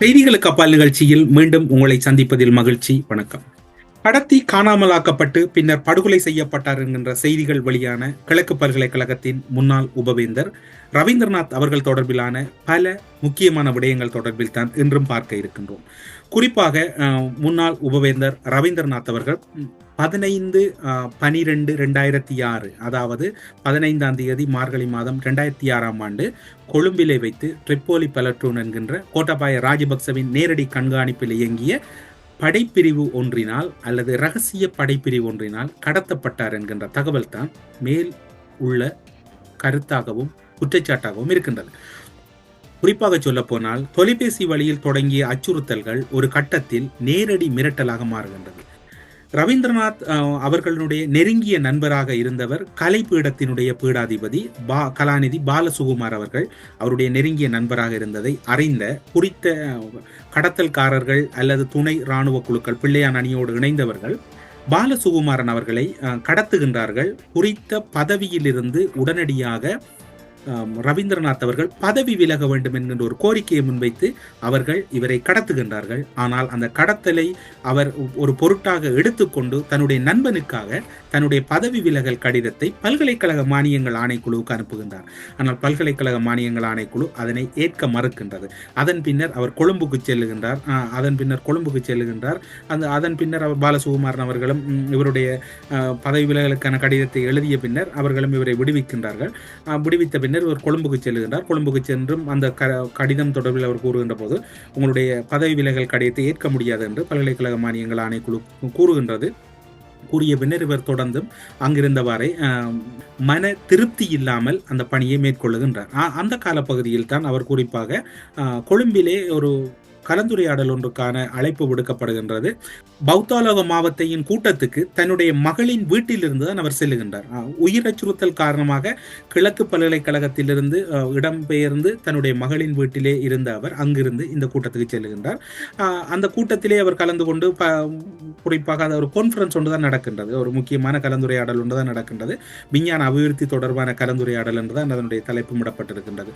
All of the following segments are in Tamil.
செய்திகளுக்கு அப்பால் நிகழ்ச்சியில் மீண்டும் உங்களை சந்திப்பதில் மகிழ்ச்சி. வணக்கம். கடத்தி காணாமலாக்கப்பட்டு பின்னர் படுகொலை செய்யப்பட்டார் என்கின்ற செய்திகள் வெளியான கிழக்கு பல்கலைக்கழகத்தின் முன்னாள் உபவேந்தர் ரவீந்திரநாத் அவர்கள் தொடர்பிலான பல முக்கியமான விடயங்கள் தொடர்பில் தான் இன்றும் பார்க்க இருக்கின்றோம். குறிப்பாக முன்னாள் உபவேந்தர் ரவீந்திரநாத் அவர்கள் பதினைந்து பனிரெண்டு ரெண்டாயிரத்தி ஆறு அதாவது பதினைந்தாம் தேதி மார்கழி மாதம் ரெண்டாயிரத்தி ஆறாம் ஆண்டு கொழும்பிலே வைத்து ட்ரிப்போலி பலட்டூன் என்கின்ற கோட்டாபாய ராஜபக்சவின் நேரடி கண்காணிப்பில் இயங்கிய படைப்பிரிவு ஒன்றினால் அல்லது ரகசிய படைப்பிரிவு ஒன்றினால் கடத்தப்பட்டார் என்கின்ற தகவல் தான் மேல் உள்ள கருத்தாகவும் குற்றச்சாட்டாகவும் இருக்கின்றது குறிப்பாக சொல்ல போனால் தொலைபேசி வழியில் தொடங்கிய அச்சுறுத்தல்கள் ஒரு கட்டத்தில் நேரடி மிரட்டலாக மாறுகின்றது. ரவீந்திரநாத் அவர்களுடைய நெருங்கிய நண்பராக இருந்தவர் கலை பீடத்தினுடைய பீடாதிபதி பா கலாநிதி பாலசுகுமார் அவர்கள் அவருடைய நெருங்கிய நண்பராக இருந்ததை அறிந்த குறித்த கடத்தல்காரர்கள் அல்லது துணை இராணுவ குழுக்கள் பிள்ளையான் அணியோடு இணைந்தவர்கள் பாலசுகுமாரன் அவர்களை கடத்துகின்றார்கள். குறித்த பதவியிலிருந்து உடனடியாக ரவீந்திரநாத் அவர்கள் பதவி விலக வேண்டும் என்கின்ற ஒரு கோரிக்கையை முன்வைத்து அவர்கள் இவரை கடத்துகின்றார்கள். ஆனால் அந்த கடத்தலை அவர் ஒரு பொருட்டாக எடுத்துக்கொண்டு தன்னுடைய நண்பனுக்காக தன்னுடைய பதவி விலகல் கடிதத்தை பல்கலைக்கழக மானியங்கள் ஆணைக்குழுவுக்கு அனுப்புகின்றார். ஆனால் பல்கலைக்கழக மானியங்கள் ஆணைக்குழு அதனை ஏற்க மறுக்கின்றது. அதன் பின்னர் அவர் கொழும்புக்கு செல்லுகின்றார். அதன் பின்னர் கொழும்புக்கு செல்லுகின்றார். அந்த அதன் பின்னர் அவர் பாலசுகுமாரன் அவர்களும் இவருடைய பதவி விலகலுக்கான கடிதத்தை எழுதிய பின்னர் அவர்களும் இவரை விடுவிக்கின்றார்கள். விடுவித்த விடுவித்த பின்னர் இவர் கொழும்புக்கு செல்லுகின்றார் கொழும்புக்கு சென்றும் அந்த க- கடிதம் தொடர்பில் அவர் கூறுகின்ற போது உங்களுடைய பதவி விலகல் கடிதத்தை ஏற்க முடியாது என்று பல்கலைக்கழக மானியங்கள் ஆணைக்குழு கூறுகின்றது. கூறிய பின்னர் இவர் தொடர்ந்தும் அங்கிருந்தவாறே மன திருப்தி இல்லாமல் அந்த பணியை மேற்கொள்ளுகின்றார். அந்த காலப்பகுதியில் தான் அவர் குறிப்பாக கொழும்பிலே ஒரு கலந்துரையாடல் ஒன்றுக்கான அழைப்பு விடுக்கப்படுகின்றது. பௌத்தாலோக மாவத்தையின் கூட்டத்துக்கு தன்னுடைய மகளின் வீட்டிலிருந்து தான் அவர் செல்லுகின்றார். உயிர் அச்சுறுத்தல் காரணமாக கிழக்கு பல்கலைக்கழகத்திலிருந்து இடம்பெயர்ந்து தன்னுடைய மகளின் வீட்டிலே இருந்த அவர் அங்கிருந்து இந்த கூட்டத்துக்கு செல்லுகின்றார். அந்த கூட்டத்திலே அவர் கலந்து கொண்டு ப- குறிப்பாக அது ஒரு கான்ஃபரன்ஸ் ஒன்று தான் நடக்கின்றது. ஒரு முக்கியமான கலந்துரையாடல் ஒன்று தான் நடக்கின்றது. விஞ்ஞான அபிவிருத்தி தொடர்பான கலந்துரையாடல் என்று தான் அதனுடைய தலைப்பு விடப்பட்டிருக்கின்றது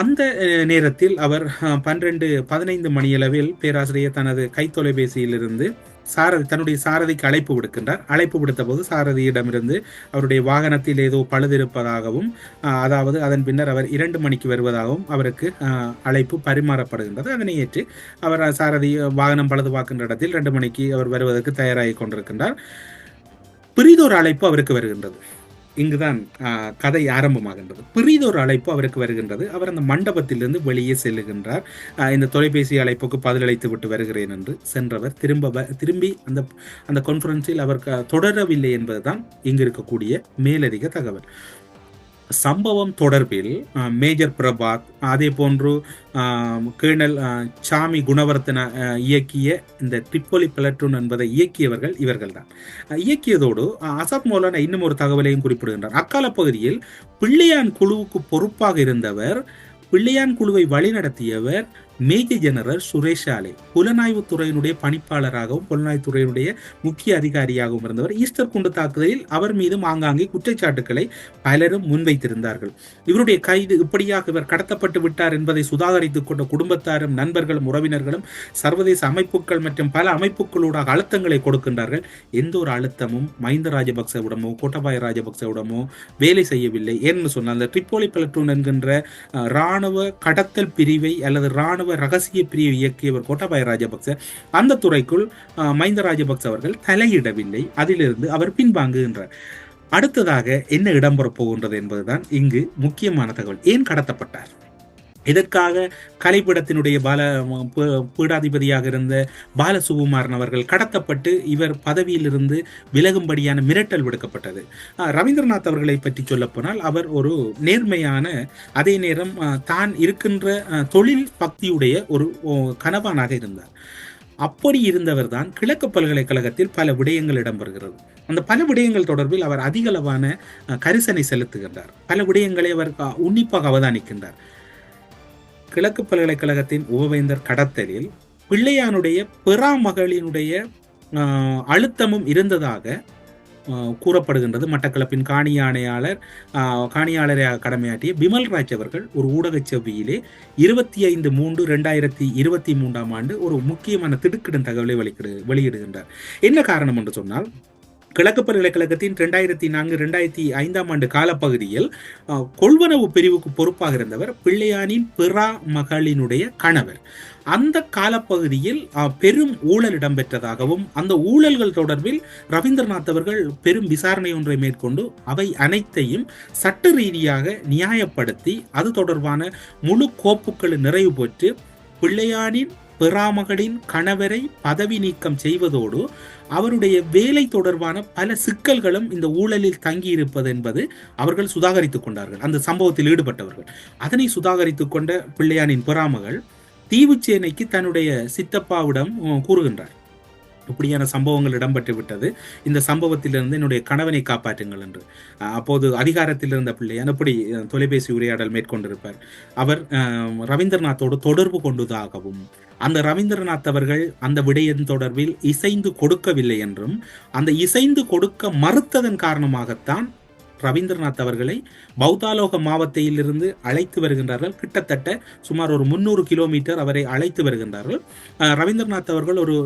அந்த நேரத்தில் அவர் பன்னிரண்டு பதினைந்து மணியளவில் பேராசிரியர் தனது கைத்தொலைபேசியிலிருந்து சாரதி தன்னுடைய சாரதிக்கு அழைப்பு விடுக்கின்றார். அழைப்பு விடுத்த போது சாரதியிடமிருந்து அவருடைய வாகனத்தில் ஏதோ பழுதிருப்பதாகவும் அதாவது அதன் பின்னர் அவர் இரண்டு மணிக்கு வருவதாகவும் அவருக்கு அழைப்பு பரிமாறப்படுகின்றது. அதனை ஏற்று அவர் சாரதி வாகனம் பழுது பார்க்கின்ற இடத்தில் ரெண்டு மணிக்கு அவர் வருவதற்கு தயாராகி கொண்டிருக்கின்றார். பிரிதொரு அழைப்பு அவருக்கு வருகின்றது. இங்குதான் கதை ஆரம்பமாகின்றது. பெரிதொரு அழைப்பு அவருக்கு வருகின்றது. அவர் அந்த மண்டபத்திலிருந்து வெளியே செல்லுகின்றார். இந்த தொலைபேசி அழைப்புக்கு பதிலளித்து விட்டு வருகிறேன் என்று சென்றவர். திரும்ப திரும்பி அந்த அந்த கான்ஃபரன்ஸில் அவர் தொடரவில்லை என்பதுதான் இங்கு இருக்கக்கூடிய மேலதிக தகவல். சம்பவம் தொடர்பில் மேஜர் பிரபாத் அதே போன்று கேர்னல் சாமி குணவர்த்தன இயக்கிய இந்த ட்ரிப்போலி பிளட்டூன் என்பதை இயக்கியவர்கள் இவர்கள்தான். இயக்கியதோடு அசாத் மௌலானா இன்னும் ஒரு தகவலையும் குறிப்பிடுகின்றார். அக்கால பகுதியில் பிள்ளையான் குழுவுக்கு பொறுப்பாக இருந்தவர் பிள்ளையான் குழுவை வழிநடத்தியவர் மேஜர் ஜெனரல் சுரேஷ் ஆலே புலனாய்வு துறையினுடைய பணிப்பாளராகவும் புலனாய்வு துறையினுடைய முக்கிய அதிகாரியாகவும் இருந்தவர். ஈஸ்டர் குண்டு தாக்குதலில் அவர் மீதும் ஆங்காங்கே குற்றச்சாட்டுக்களை பலரும் முன்வைத்திருந்தார்கள். இவருடைய கைது இப்படியாக இவர் கடத்தப்பட்டு விட்டார் என்பதை சுதாகரித்துக் கொண்ட குடும்பத்தாரும் நண்பர்களும் உறவினர்களும் சர்வதேச அமைப்புகள் மற்றும் பல அமைப்புகளூடாக அழுத்தங்களை கொடுக்கின்றார்கள். எந்த ஒரு அழுத்தமும் மஹிந்த ராஜபக்சவிடமோ கோட்டபாய ராஜபக்சவிடமோ வேலை செய்யவில்லை. ஏன்னு சொன்னால் அந்த ட்ரிப்போலி பிளட்டூன் என்கின்ற இராணுவ கடத்தல் பிரிவை அல்லது இராணுவ ராணுவ ரகசிய பிரிவு இயக்கியவர் கோட்டாபாய ராஜபக்ச அந்த துறைக்குள் மஹிந்த ராஜபக்ச அவர்கள் தலையிடவில்லை. அதிலிருந்து அவர் பின்வாங்குகின்றார். அடுத்ததாக என்ன இடம்பெறப் போகின்றது என்பதுதான் இங்கு முக்கியமான தகவல். ஏன் கடத்தப்பட்டார்? இதற்காக கலைப்பிடத்தினுடைய பால பீடாதிபதியாக இருந்த பாலசுகுமாரன் அவர்கள் கடத்தப்பட்டு இவர் பதவியிலிருந்து விலகும்படியான மிரட்டல் விடுக்கப்பட்டது. ரவீந்திரநாத் அவர்களை பற்றி சொல்லப்போனால் அவர் ஒரு நேர்மையான அதே நேரம் தான் இருக்கின்ற தொழில் பக்தியுடைய ஒரு கனவானாக இருந்தார். அப்படி இருந்தவர் தான் கிழக்கு பல்கலைக்கழகத்தில் பல விடயங்கள் இடம்பெறுகிறது அந்த பல விடயங்கள் தொடர்பில் அவர் அதிகளவான கரிசனை செலுத்துகின்றார். பல விடயங்களை அவர் உன்னிப்பாக அவதானிக்கின்றார். கிழக்கு பல்கலைக்கழகத்தின் உபவேந்தர் கடத்தலில் பிள்ளையானுடைய பிறாமகளினுடைய அழுத்தமும் இருந்ததாக கூறப்படுகின்றது. மட்டக்களப்பின் காணி ஆணையாளர் காணியாளராக கடமையாற்றிய பிமல் ராஜ் அவர்கள் ஒரு ஊடகச் செவ்வியிலே இருபத்தி ஐந்து மூன்று ரெண்டாயிரத்தி இருபத்தி மூன்றாம் ஆண்டு ஒரு முக்கியமான திடுக்கிடும் தகவலை வெளியிடு வெளியிடுகின்றார். என்ன காரணம் என்று சொன்னால் கிழக்கு பல்கலைக்கழகத்தின் ரெண்டாயிரத்தி நான்கு ரெண்டாயிரத்தி ஐந்தாம் ஆண்டு காலப்பகுதியில் கொள்வனவு பிரிவுக்கு பொறுப்பாக இருந்தவர் பிள்ளையானின் பிறா மகளினுடைய கணவர். அந்த காலப்பகுதியில் பெரும் ஊழல் இடம்பெற்றதாகவும் அந்த ஊழல்கள் தொடர்பில் ரவீந்திரநாத் அவர்கள் பெரும் விசாரணை ஒன்றை மேற்கொண்டு அவை அனைத்தையும் சட்ட ரீதியாக நியாயப்படுத்தி அது தொடர்பான முழு கோப்புகளை நிறைவு பெற்று பிள்ளையானின் பெறாமகளின் கணவரை பதவி நீக்கம் செய்வதோடு அவருடைய வேலை தொடர்பான பல சிக்கல்களும் இந்த ஊழலில் தங்கியிருப்பது என்பது அவர்கள் சுதாகரித்துக் கொண்டார்கள். அந்த சம்பவத்தில் ஈடுபட்டவர்கள். அதனை சுதாகரித்துக் கொண்ட பிள்ளையானின் பெறாமகள் தீவுச்சேனைக்கு தன்னுடைய சித்தப்பாவிடம் கூறுகின்றார். இப்படியான சம்பவங்கள் இடம்பெற்று விட்டது. இந்த சம்பவத்திலிருந்து என்னுடைய கணவனை காப்பாற்றுங்கள் என்று. அப்போது அதிகாரத்தில் இருந்த பிள்ளையான் இப்படி தொலைபேசி உரையாடல் மேற்கொண்டிருப்பார். அவர் ரவீந்திரநாத்தோடு தொடர்பு கொண்டதாகவும் அந்த ரவீந்திரநாத் அவர்கள் அந்த விடயம் தொடர்பில் இசைந்து கொடுக்கவில்லை என்றும் அந்த இசைந்து கொடுக்க மறுத்ததன் காரணமாகத்தான் ரவீந்திரநாத் அவர்களை பௌத்தாலோக மாவட்டத்திலிருந்து அழைத்து வருகின்றார்கள். கிட்டத்தட்ட சுமார் ஒரு முன்னூறு கிலோமீட்டர் அவரை அழைத்து வருகின்றார்கள். ரவீந்திரநாத் அவர்கள் ஒரு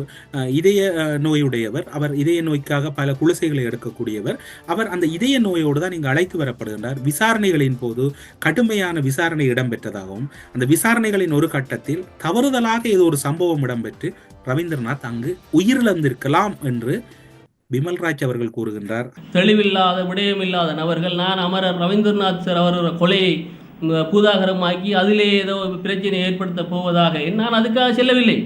இதய நோயுடையவர். அவர் இதய நோய்க்காக பல குளிசைகளை எடுக்கக்கூடியவர். அவர் அந்த இதய நோயோடு தான் இங்கு அழைத்து வரப்படுகின்றார். விசாரணைகளின் போது கடுமையான விசாரணை இடம்பெற்றதாகவும் அந்த விசாரணைகளின் ஒரு கட்டத்தில் தவறுதலாக ஏதோ ஒரு சம்பவம் இடம்பெற்று ரவீந்திரநாத் அங்கு உயிரிழந்திருக்கலாம் என்று பிமல்ராஜ் அவர்கள் கூறுகின்றார் தெளிவில்லாத விடயமில்லாத நபர்கள். நான் அமரர் ரவீந்திரநாத் சார் அவர் கொலையை பூதாகரமாக்கி அதிலே ஏதோ பிரச்சனை ஏற்படுத்த போவதாக. நான் அதுக்காக செல்லவில்லை.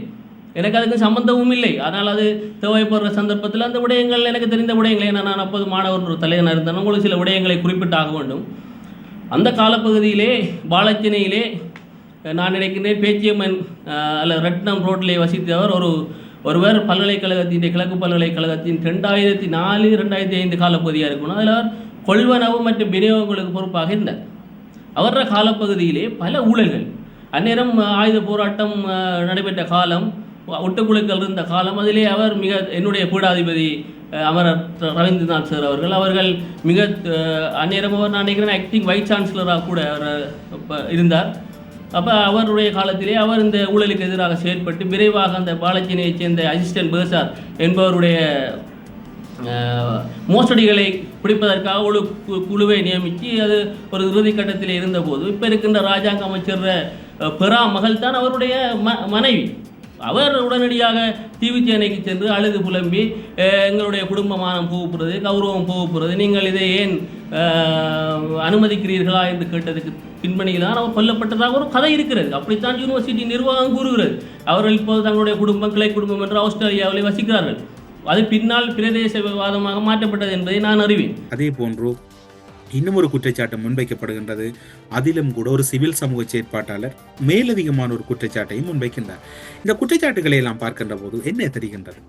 எனக்கு அதுக்கு சம்பந்தமும் இல்லை. ஆனால் அது தேவைப்படுற சந்தர்ப்பத்தில் அந்த விடயங்கள் எனக்கு தெரிந்த விடயங்களை. நான் நான் அப்போது மாணவர் ஒரு தலைவனாக இருந்தேன். உங்களுக்கு சில விடயங்களை குறிப்பிட்டாக வேண்டும். அந்த காலப்பகுதியிலே பாலச்சினையிலே நான் நினைக்கின்றேன் பேச்சியம்மன் அல்ல ரட்னம் ரோட்டிலே வசித்தவர் ஒரு ஒருவர் பல்கலைக்கழகத்தின் கிழக்கு பல்கலைக்கழகத்தின் ரெண்டாயிரத்தி நாலு ரெண்டாயிரத்தி ஐந்து காலப்பகுதியாக இருக்கணும். அதில் அவர் கொள்வனவு மற்றும் விநியோகங்களுக்கு பொறுப்பாக இருந்தார். அவர காலப்பகுதியிலே பல ஊழல்கள். அந்நேரம் ஆயுத போராட்டம் நடைபெற்ற காலம் ஒட்டுக்குழுக்கள் இருந்த காலம் அதிலே அவர் மிக என்னுடைய பீடாதிபதி அமரர் ரவீந்திரநாத் சார் அவர்கள் அவர்கள் மிக அந்நேரம் அவர் நான் நினைக்கிறேன் ஆக்டிங் வைஸ் சான்சலராக கூட அவர் இருந்தார். அப்போ அவருடைய காலத்திலே அவர் இந்த ஊழலுக்கு எதிராக செயற்பட்டு விரைவாக அந்த பாலச்சினையைச் சேர்ந்த அசிஸ்டன்ட் பேசார் என்பவருடைய மோசடிகளை பிடிப்பதற்காக ஒரு கு- குழுவை நியமித்து அது ஒரு இறுதி கட்டத்தில் இருந்தபோது இப்போ இருக்கின்ற ராஜாங்க அமைச்சர் பெறா பெரா மகள் தான் அவருடைய ம மனைவி. அவர் உடனடியாக தீவுச்சேனைக்கு சென்று அழுது புலம்பி எங்களுடைய குடும்பமானம் போகப்படுறது கௌரவம் போகப்படுறது நீங்கள் இதை ஏன் அனுமதிக்கிறீர்களா என்று கேட்டதுக்கு பின்பணியில் தான் அவர் கொல்லப்பட்டதாக ஒரு கதை இருக்கிறது. அப்படித்தான் யூனிவர்சிட்டி நிர்வாகம் கூறுகிறது. அவர்கள் இப்போது தங்களுடைய குடும்பம் கிளை குடும்பம் என்று ஆஸ்திரேலியாவில் வசிக்கிறார்கள். அது பின்னால் பிரதேச விவாதமாக மாற்றப்பட்டது என்பதை நான் அறிவேன். அதே போன்று இன்னும் ஒரு குற்றச்சாட்டு முன்வைக்கப்படுகின்றது. அதிலும் கூட ஒரு சிவில் சமூக செயற்பாட்டாளர் மேலதிகமான ஒரு குற்றச்சாட்டையும் முன்வைக்கின்றார். இந்த குற்றச்சாட்டுகளை எல்லாம் பார்க்கின்ற போது என்ன தெரிகின்றது?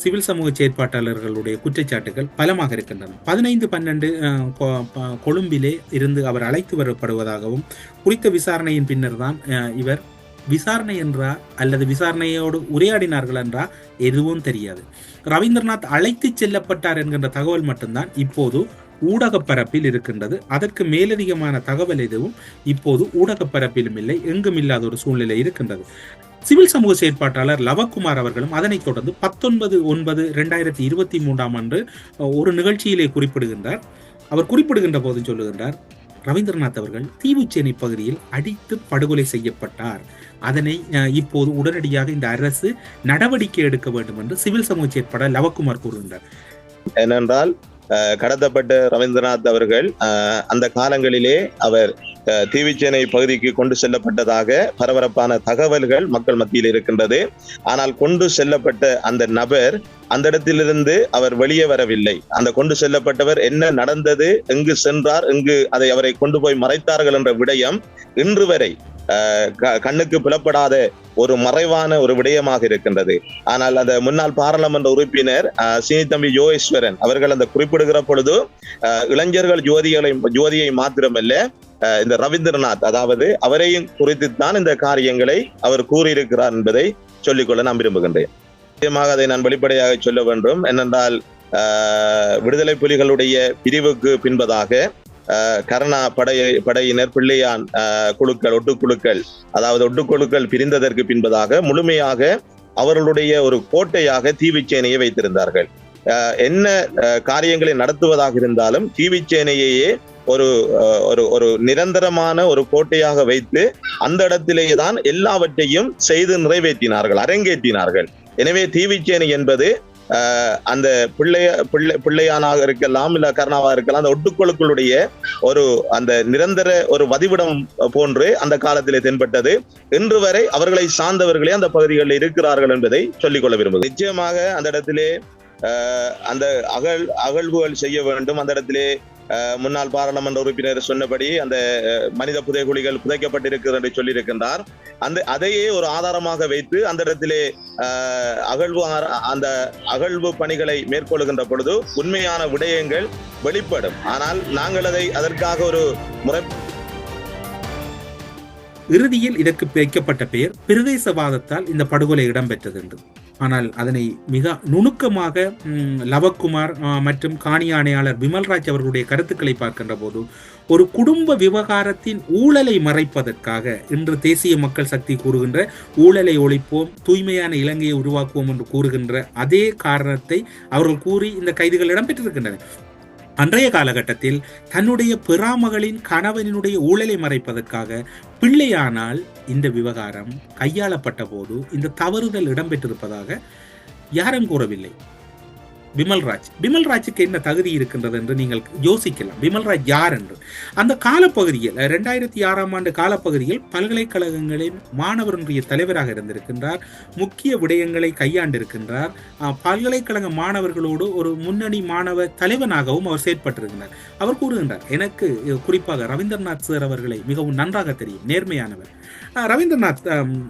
சிவில் சமூக செயற்பாட்டாளர்களுடைய குற்றச்சாட்டுகள் பலமாக இருக்கின்றன. பதினைந்து பன்னெண்டு கொழும்பிலே இருந்து அவர் அழைத்து வரப்படுவதாகவும் குறித்த விசாரணையின் பின்னர் தான் இவர் விசாரணை என்றா அல்லது விசாரணையோடு உரையாடினார்கள் என்றா எதுவும் தெரியாது. ரவீந்திரநாத் அழைத்து செல்லப்பட்டார் என்கின்ற தகவல் மட்டும்தான் இப்போது ஊடகப் பரப்பில் இருக்கின்றது. அதற்கு மேலதிகமான தகவல் எதுவும் இப்போது ஊடகப் பரப்பிலும் இல்லை. எங்கும் இல்லாத ஒரு சூழ்நிலை இருக்கின்றது. சிவில் சமூக செயற்பாட்டாளர் லவகுமார் அவர்களும் அதனைத் தொடர்ந்து பத்தொன்பது ஒன்பது ரெண்டாயிரத்தி இருபத்தி மூன்றாம் ஆண்டு ஒரு நிகழ்ச்சியிலே குறிப்பிடுகின்றார். அவர் குறிப்பிடுகின்ற போது சொல்லுகின்றார் ரவீந்திரநாத் அவர்கள் தீவுச்சேனை பகுதியில் அடித்து படுகொலை செய்யப்பட்டார். அதனை இப்போது உடனடியாக இந்த அரசு நடவடிக்கை எடுக்க வேண்டும் என்று சிவில் சமூக செயற்பாளர் லவகுமார் கூறுகின்றார். ஏனென்றால் கடத்தப்பட்ட ரவீந்திரநாத் அவர்கள் அந்த காலங்களிலே அவர் தீவிச்சேனை பகுதிக்கு கொண்டு செல்லப்பட்டதாக பரபரப்பான தகவல்கள் மக்கள் மத்தியில் இருக்கின்றது. ஆனால் கொண்டு செல்லப்பட்ட அந்த நபர் அந்த இடத்திலிருந்து அவர் வெளியே வரவில்லை. அந்த கொண்டு செல்லப்பட்டவர் என்ன நடந்தது எங்கு சென்றார் எங்கு அதை அவரை கொண்டு போய் மறைத்தார்கள் என்ற விடயம் இன்று வரை கண்ணுக்கு புலப்படாத ஒரு மறைவான ஒரு விடயமாக இருக்கின்றது. ஆனால் அந்த முன்னாள் பாராளுமன்ற உறுப்பினர் அஹ், சீனித்தம்பி யோகேஸ்வரன் அவர்கள் அந்த குறிப்பிடுகிற பொழுது இளைஞர்கள் ஜோதிகளை ஜோதியை மாத்திரமல்ல அஹ், இந்த ரவீந்திரநாத் அதாவது அவரையும் குறித்து தான் இந்த காரியங்களை அவர் கூறியிருக்கிறார் என்பதை சொல்லிக்கொள்ள நான் விரும்புகின்றேன். நிச்சயமாக அதை நான் வெளிப்படையாக சொல்ல வேண்டும். என்னென்றால் ஆஹ், விடுதலை புலிகளுடைய பிரிவுக்கு பின்பதாக கருணா படை படையினர் பிள்ளையான் குழுக்கள் ஒட்டுக்குழுக்கள் அதாவது ஒட்டுக்குழுக்கள் பிரிந்ததற்கு பின்பதாக முழுமையாக அவர்களுடைய ஒரு கோட்டையாக தீவிச்சேனையை வைத்திருந்தார்கள். என்ன காரியங்களை நடத்துவதாக இருந்தாலும் தீவிச்சேனையையே ஒரு ஒரு ஒரு நிரந்தரமான ஒரு கோட்டையாக வைத்து அந்த இடத்திலேயே தான் எல்லாவற்றையும் செய்து நிறைவேற்றினார்கள் அரங்கேற்றினார்கள். எனவே தீவிச்சேனை என்பது அந்த பிள்ளைய பிள்ளை பிள்ளையானாக இருக்கலாம் இல்ல கருணாவாக இருக்கலாம். அந்த ஒட்டுக்குழுக்களுடைய ஒரு அந்த நிரந்தர ஒரு வதிவிடம் போன்று அந்த காலத்திலே தென்பட்டது. இன்று வரை அவர்களை சார்ந்தவர்களே அந்த பகுதிகளில் இருக்கிறார்கள் என்பதை சொல்லிக்கொள்ள விரும்புகிறேன். நிச்சயமாக அந்த இடத்திலே ஆஹ், அந்த அகழ் அகழ்வுகள் செய்ய வேண்டும். அந்த இடத்திலே முன்னாள் பாராளுமன்ற உறுப்பினர் சொன்னபடி அந்த மனித புதைகுழிகள் புதைக்கப்பட்டிருக்கிறது என்று சொல்லியிருக்கின்றார். அந்த அதையே ஒரு ஆதாரமாக வைத்து அந்த இடத்திலே அகழ்வு அந்த அகழ்வு பணிகளை மேற்கொள்கின்ற பொழுது உண்மையான விடயங்கள் வெளிப்படும். ஆனால் நாங்கள் அதை அதற்காக ஒரு முறை இறுதியில் இதற்கு வைக்கப்பட்ட பெயர் பிரதேசவாதத்தால் இந்த படுகொலை இடம்பெற்றது என்று. ஆனால் அதனை மிக நுணுக்கமாக லவக்குமார் மற்றும் காணி ஆணையாளர் விமல்ராஜ் அவர்களுடைய கருத்துக்களை பார்க்கின்ற போது ஒரு குடும்ப விவகாரத்தின் ஊழலை மறைப்பதற்காக இன்று தேசிய மக்கள் சக்தி கூறுகின்ற ஊழலை ஒழிப்போம் தூய்மையான இலங்கையை உருவாக்குவோம் என்று கூறுகின்ற அதே காரணத்தை அவர்கள் கூறி இந்த கைதுகள் இடம்பெற்றிருக்கின்றன அன்றைய காலகட்டத்தில் தன்னுடைய பிறாமகளின் கணவனினுடைய ஊழலை மறைப்பதற்காக பிள்ளையானால் இந்த விவகாரம் கையாளப்பட்ட போது இந்த தவறுதல் இடம்பெற்றிருப்பதாக யாரும் கூறவில்லை. விமல்ராஜ். பிமல்ராஜுக்கு என்ன தகுதி இருக்கின்றது என்று நீங்கள் யோசிக்கலாம். பிமல்ராஜ் யார் என்று? அந்த காலப்பகுதியில் ரெண்டாயிரத்தி ஆறாம் ஆண்டு காலப்பகுதியில் பல்கலைக்கழகங்களின் மாணவர் தலைவராக இருந்திருக்கின்றார். முக்கிய விடயங்களை கையாண்டிருக்கின்றார். பல்கலைக்கழக மாணவர்களோடு ஒரு முன்னணி மாணவ தலைவனாகவும் அவர் செயற்பட்டிருக்கிறார் அவர் கூறுகின்றார் எனக்கு குறிப்பாக ரவீந்திரநாத் சார் அவர்களை மிகவும் நன்றாக தெரியும். நேர்மையானவர். ரவீந்திரநாத்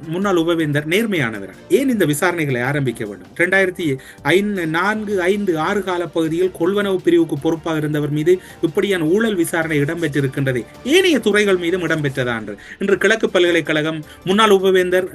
முன்னாள் உபவேந்தர் நேர்மையானவர். ஏன் இந்த விசாரணைகளை ஆரம்பிக்க வேண்டும்? ரெண்டாயிரத்தி ஐந்து நான்கு ஐந்து ஆறு கால பகுதியில் கொள்வனவு பிரிவுக்கு பொறுப்பாக இருந்தவர் மீது இப்படியான ஊழல் விசாரணை இடம்பெற்றிருக்கின்றது. ஏனைய துறைகள் மீதும் இடம்பெற்றதா என்று இன்று கிழக்கு பல்கலைக்கழகம் முன்னாள் உபவேந்தர்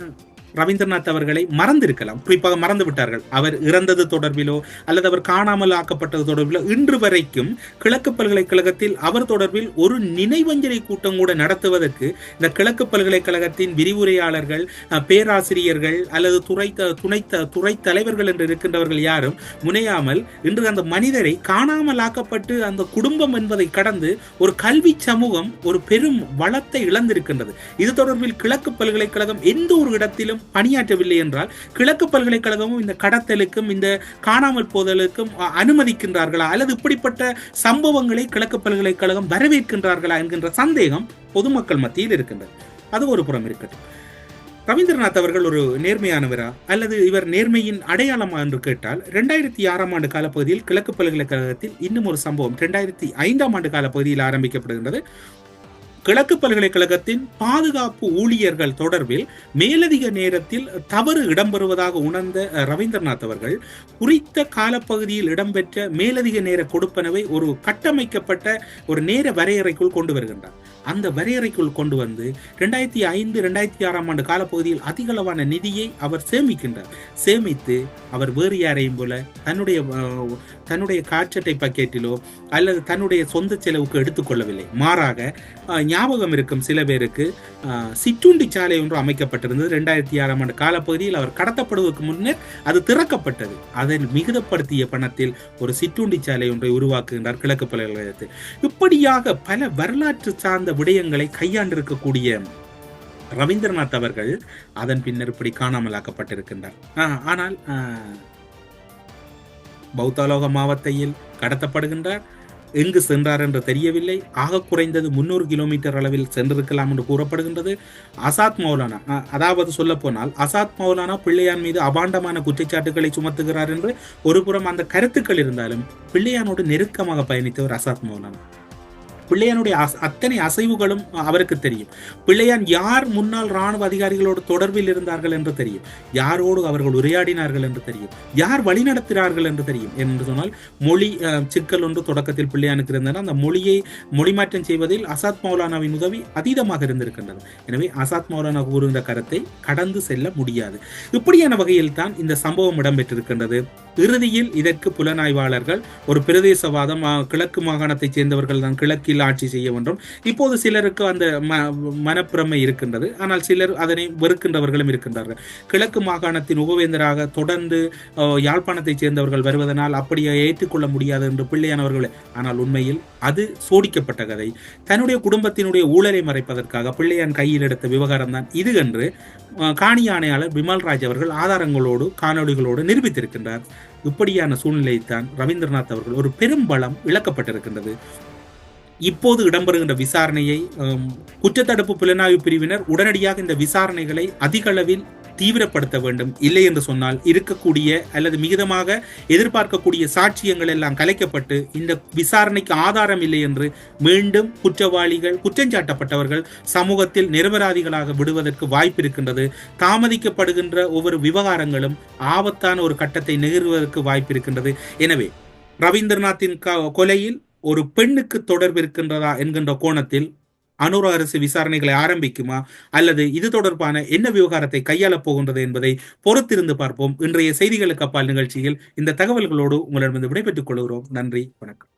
ரவீந்திரநாத் அவர்களை மறந்திருக்கலாம். குறிப்பாக மறந்து விட்டார்கள். அவர் இறந்தது தொடர்பிலோ அல்லது அவர் காணாமல் ஆக்கப்பட்டது தொடர்பிலோ இன்று வரைக்கும் கிழக்கு பல்கலைக்கழகத்தில் அவர் தொடர்பில் ஒரு நினைவஞ்சலி கூட்டம் கூட நடத்துவதற்கு இந்த கிழக்கு பல்கலைக்கழகத்தின் விரிவுரையாளர்கள் பேராசிரியர்கள் அல்லது துறை த- துணை த- துறை தலைவர்கள் என்று இருக்கின்றவர்கள் யாரும் முனையாமல் இன்று அந்த மனிதரை காணாமல் ஆக்கப்பட்டு அந்த குடும்பம் என்பதை கடந்து ஒரு கல்வி சமூகம் ஒரு பெரும் வளத்தை இழந்திருக்கின்றது. இது தொடர்பில் கிழக்கு பல்கலைக்கழகம் எந்த ஒரு இடத்திலும் பணியாற்றவில்லை என்றால் கிழக்கு பல்கலைக்கழகமும் இந்த கடத்தலுக்கும் இந்த காணாமல் போதலுக்கும் அனுமதிக்கின்றார்களா? அல்லது இப்படிப்பட்ட சம்பவங்களை கிழக்கு பல்கலைக்கழகம் வரவேற்கின்றார்களா என்கின்ற சந்தேகம் பொதுமக்கள் மத்தியில் இருக்கின்றது. அது ஒரு புறம் இருக்கட்டும். ரவீந்திரநாத் அவர்கள் ஒரு நேர்மையானவரா? அல்லது இவர் நேர்மையின் அடையாளமா என்று கேட்டால் ரெண்டாயிரத்தி ஆறாம் ஆண்டு காலப்பகுதியில் கிழக்கு பல்கலைக்கழகத்தில் இன்னும் ஒரு சம்பவம் ரெண்டாயிரத்தி ஐந்தாம் ஆண்டு காலப்பகுதியில் ஆரம்பிக்கப்படுகின்றது. கிழக்கு பல்கலைக்கழகத்தின் பாதுகாப்பு ஊழியர்கள் தொடர்பில் மேலதிக நேரத்தில் தவறு இடம்பெறுவதாக உணர்ந்த ரவீந்திரநாத் அவர்கள் குறித்த காலப்பகுதியில் இடம்பெற்ற மேலதிக நேர கொடுப்பனவை ஒரு கட்டமைக்கப்பட்ட ஒரு நேர வரையறைக்குள் கொண்டு வருகின்றார் அந்த வரையறைக்குள் கொண்டு வந்து ரெண்டாயிரத்தி ஐந்து ரெண்டாயிரத்தி ஆறாம் ஆண்டு காலப்பகுதியில் அதிகளவான நிதியை அவர் சேமிக்கின்றார். சேமித்து அவர் வேறு யாரையும் போல தன்னுடைய தன்னுடைய காற்றட்டை பக்கெட்டிலோ அல்லது தன்னுடைய சொந்த செலவுக்கு எடுத்துக்கொள்ளவில்லை. மாறாக ஞாபகம் இருக்கும் சில பேருக்கு. சிற்றுண்டி சாலை ஒன்று அமைக்கப்பட்டிருந்தது. ரெண்டாயிரத்தி ஆறாம் ஆண்டு காலப்பகுதியில் அவர் கடத்தப்படுவதற்கு முன்னர் அது திறக்கப்பட்டது. அதை மிகுதப்படுத்திய பணத்தில் ஒரு சிற்றுண்டி சாலை ஒன்றை உருவாக்குகின்றார் கிழக்கு பல்கலைக்கழகத்தில். இப்படியாக பல வரலாற்று சார்ந்த விடயங்களை கையாண்டிருக்கக்கூடிய ரவீந்திரநாத் அவர்கள் அதன் பின்னர் இப்படி காணாமலாக்கப்பட்டிருக்கின்றார். ஆஹ், ஆனால் ஆஹ், பௌத்தாலோக மாவட்டத்தில் கடத்தப்படுகின்றார். எங்கு சென்றார் என்று தெரியவில்லை. ஆக குறைந்தது முன்னூறு கிலோமீட்டர் அளவில் சென்றிருக்கலாம் என்று கூறப்படுகின்றது. அசாத் மௌலானா அதாவது சொல்லப்போனால் அசாத் மௌலானா பிள்ளையான் மீது அபாண்டமான குற்றச்சாட்டுகளை சுமத்துகிறார் என்று ஒருபுறம் அந்த கருத்துக்கள் இருந்தாலும் பிள்ளையானோடு நெருக்கமாக பயணித்தவர் அசாத் மௌலானா. பிள்ளையானுடைய அத்தனை அசைவுகளும் அவருக்கு தெரியும். பிள்ளையான் யார் முன்னாள் ராணுவ அதிகாரிகளோடு தொடர்பில் இருந்தார்கள் என்று தெரியும். யாரோடு அவர்கள் உரையாடினார்கள் என்று தெரியும். யார் வழிநடத்தினார்கள் என்று தெரியும். என்று சொன்னால் மொழி சிக்கல் ஒன்று தொடக்கத்தில் பிள்ளையானுக்கு இருந்தன. அந்த மொழியை மொழிமாற்றம் செய்வதில் அசாத் மௌலானாவின் உதவி அதீதமாக இருந்திருக்கின்றது. எனவே அசாத் மௌலானா கூறுகின்ற கருத்தை கடந்து செல்ல முடியாது. இப்படியான வகையில் தான் இந்த சம்பவம் இடம்பெற்றிருக்கின்றது. இறுதியில் இதற்கு புலனாய்வாளர்கள் ஒரு பிரதேசவாதம் கிழக்கு மாகாணத்தைச் சேர்ந்தவர்கள் தான் கீழ் ஆட்சி செய்ய வேண்டும். இப்போது சிலருக்கு அந்த ம- மனப்பிரமை இருக்கின்றது. ஆனால் சிலர் அதனை வெறுக்கின்றவர்களும் இருக்கின்றார்கள். கிழக்கு மாகாணத்தின் உபவேந்தராக தொடர்ந்து யாழ்ப்பாணத்தைச் சேர்ந்தவர்கள் வருவதனால் அப்படியே ஏற்றுக்கொள்ள முடியாது என்று பிள்ளையானவர்கள். ஆனால் உண்மையில் அது சோடிக்கப்பட்ட கதை. தன்னுடைய குடும்பத்தினுடைய ஊழலை மறைப்பதற்காக பிள்ளையான் கையில் எடுத்த விவகாரம் தான் இது என்று காணி ஆணையாளர் பிமல்ராஜ் அவர்கள் ஆதாரங்களோடு காணொளிகளோடு நிரூபித்திருக்கின்றார். இப்படியான சூழ்நிலையைத்தான் ரவீந்திரநாத் அவர்கள் ஒரு பெரும் பலம் இழக்கப்பட்டிருக்கின்றது. இப்போது இடம்பெறுகின்ற விசாரணையை குற்றத்தடுப்பு புலனாய்வு பிரிவினர் உடனடியாக இந்த விசாரணைகளை அதிக அளவில் தீவிரப்படுத்த வேண்டும். இல்லை என்று சொன்னால் இருக்கக்கூடிய அல்லது மிகுதமாக எதிர்பார்க்கக்கூடிய சாட்சியங்கள் எல்லாம் கலைக்கப்பட்டு இந்த விசாரணைக்கு ஆதாரம் இல்லை என்று மீண்டும் குற்றவாளிகள் குற்றஞ்சாட்டப்பட்டவர்கள் சமூகத்தில் நிரபராதிகளாக விடுவதற்கு வாய்ப்பு இருக்கின்றது தாமதிக்கப்படுகின்ற ஒவ்வொரு விவகாரங்களும் ஆபத்தான ஒரு கட்டத்தை நிகழ்வதற்கு வாய்ப்பு இருக்கின்றது எனவே ரவீந்திரநாத்தின் க- கொலையில் ஒரு பெண்ணுக்கு தொடர்பு இருக்கின்றதா என்கின்ற கோணத்தில் அனுர அரசு விசாரணைகளை ஆரம்பிக்குமா? அல்லது இது தொடர்பான என்ன விவகாரத்தை கையாளப் போகின்றது என்பதை பொறுத்திருந்து பார்ப்போம். இன்றைய செய்திகளுக்கு அப்பால் நிகழ்ச்சியில் இந்த தகவல்களோடு உங்களிடமிருந்து விடைபெற்றுக் கொள்கிறோம். நன்றி வணக்கம்.